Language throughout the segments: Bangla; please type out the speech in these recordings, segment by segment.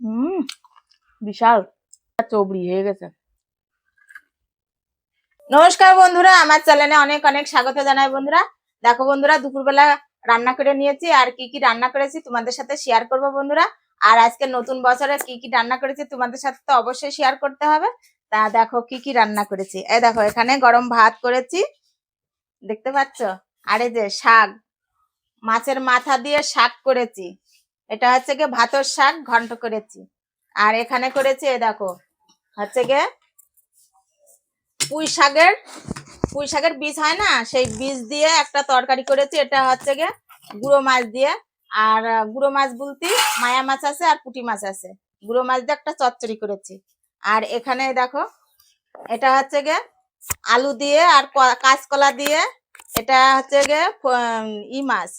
হুম বিশাল। চবড়ি হয়ে গেছে। নমস্কার বন্ধুরা, আমার চ্যানেলে অনেক অনেক স্বাগত জানাই বন্ধুরা। দেখো বন্ধুরা, দুপুরবেলা রান্না করে নিয়েছি আর কি কি রান্না করেছি তোমাদের সাথে শেয়ার করব বন্ধুরা। আর আজকে নতুন বছরে কি কি রান্না করেছি তোমাদের সাথে তো অবশ্যই শেয়ার করতে হবে। তা দেখো কি কি রান্না করেছি। এই দেখো, এখানে গরম ভাত করেছি। দেখতে পাচ্ছ? আরে যে শাক, মাছের মাথা দিয়ে শাক করেছি। এটা হচ্ছে গিয়ে ভাতর শাক ঘন্ট করেছি। আর এখানে করেছি এ দেখো, হচ্ছে গিয়ে পুঁই শাকের পুঁই শাকের বীজ হয় না? সেই বীজ দিয়ে একটা তরকারি করেছি, এটা হচ্ছে গিয়ে গুঁড়ো মাছ দিয়ে। আর গুঁড়ো মাছ বলতে মায়া মাছ আছে আর পুঁটি মাছ আছে। গুঁড়ো মাছ দিয়ে একটা চচ্চড়ি করেছি। আর এখানে দেখো, এটা হচ্ছে গিয়ে আলু দিয়ে আর কাঁচকলা দিয়ে, এটা হচ্ছে গিয়ে ই মাছ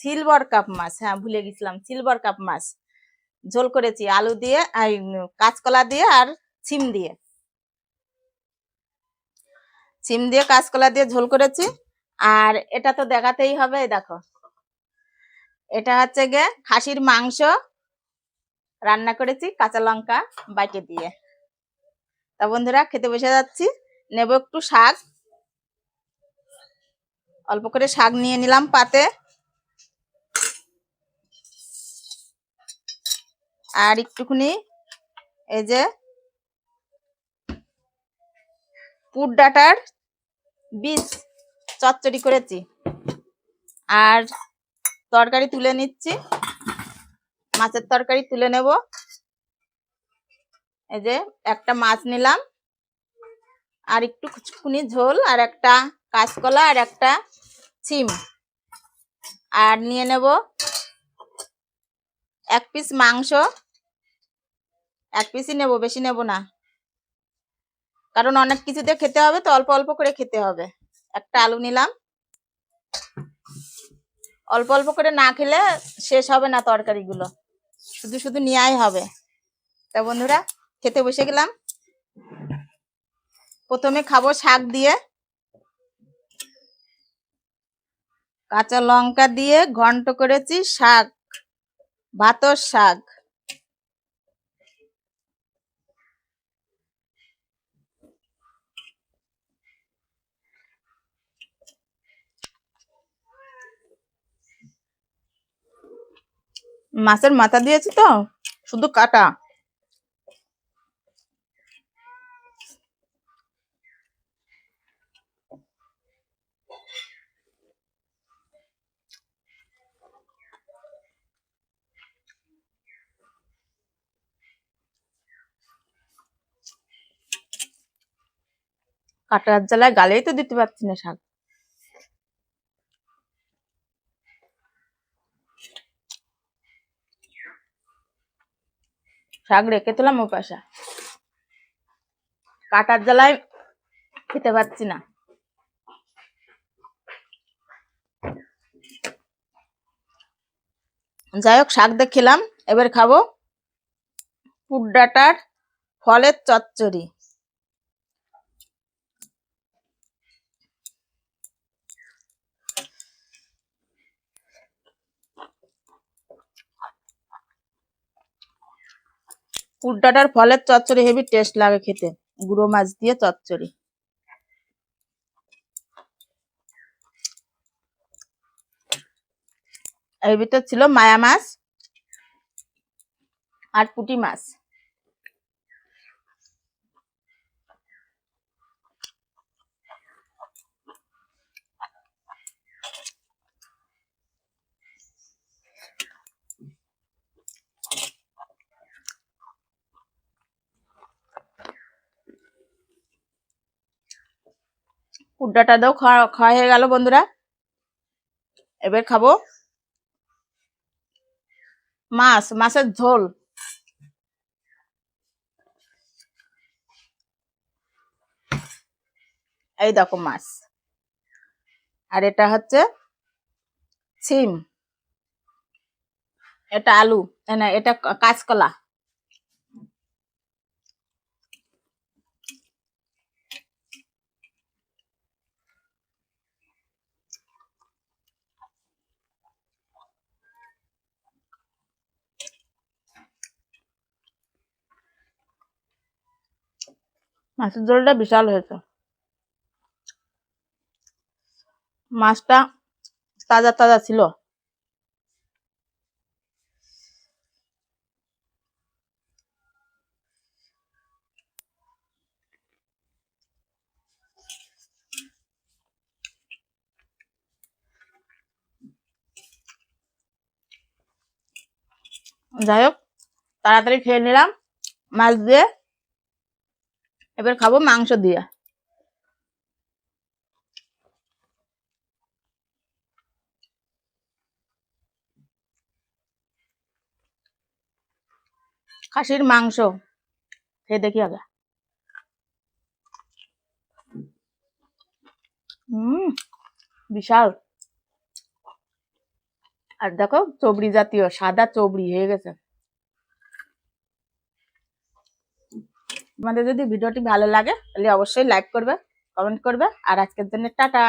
সিলভার কাপ মাছ হ্যাঁ ভুলে গেছিলাম। সিলভার কাপ মাছ। ঝোল করেছি আলু দিয়ে আর কাঁচকলা দিয়ে আর সিম দিয়ে। সিম দিয়ে কাঁচকলা দিয়ে ঝোল করেছি। আর এটা তো দেখাতেই হবে দেখো। এটা হচ্ছে গে খাসির মাংস। রান্না করেছি কাঁচা লঙ্কা বাইটে দিয়ে। তা বন্ধুরা খেতে বসে যাচ্ছি। নেব একটু শাক। অল্প করে শাক নিয়ে নিলাম পাতে। আর একটুখানি এই যে পুর ডাটার বীজ চচ্চড়ি করেছি। আর তরকারি তুলে নিচ্ছি। মাছের তরকারি তুলে নেব। এই যে একটা মাছ নিলাম। আর একটু খুনি ঝোল, আর একটা কাঁচকলা, আর একটা সিম আর নিয়ে নেব এক পিস মাংস, এক পিসই নেব, বেশি নেব না। কারণ অনেক কিছুতে খেতে হবে, তো অল্প অল্প করে খেতে হবে। একটা আলু নিলাম। অল্প অল্প করে না খেলে শেষ হবে না তরকারিগুলো। শুধু শুধু নেওয়াই হবে। তা বন্ধুরা, খেতে বসে গেলাম। প্রথমে খাব শাক দিয়ে। কাঁচা লঙ্কা দিয়ে ঘন্ট করেছি, শাক ভাতর শাক। মাছের মাথা দিয়েছি তো? শুধু কাটা। কাটার জ্বালায় গালেই তো দিতে পারছি না শাক। শাক রেখে তোলাম ও পাশা কাটার জ্বালায় খেতে পারছি না। যাই হোক, শাক দিয়ে খেলাম। এবার খাব পুর ডাটার ফলের চচ্চড়ি। ডাটার ফলের চচ্চড়ি হেভি টেস্ট লাগে খেতে। গুঁড়ো মাছ দিয়ে চচ্চড়ি। এর ভিতর ছিল মায়া মাছ আর পুটি মাছ। পুড্ডাটা দাও, খাওয়া খাওয়া হয়ে গেল বন্ধুরা। এবার খাব মাছ, মাছের ঝোল। এই দেখো মাছ। আর এটা হচ্ছে সিম এটা আলু, না এটা কাঁচকলা। মাছের ঝোলটা বিশাল হয়েছে। মাছটা তাজা তাজা ছিল। যাই হোক, তাড়াতাড়ি খেয়ে নিলাম। মাছ দিয়ে এবার খাব মাংস দিয়ে। খাসির মাংস, খেয়ে দেখি আগে। বিশাল। আর দেখো, চবড়ি জাতীয়, সাদা চবড়ি, হয়ে গেছে। তোমাদের যদি ভিডিওটি ভালো লাগে, তাহলে অবশ্যই লাইক করবে কমেন্ট করবে, আর আজকের জন্য টাটা।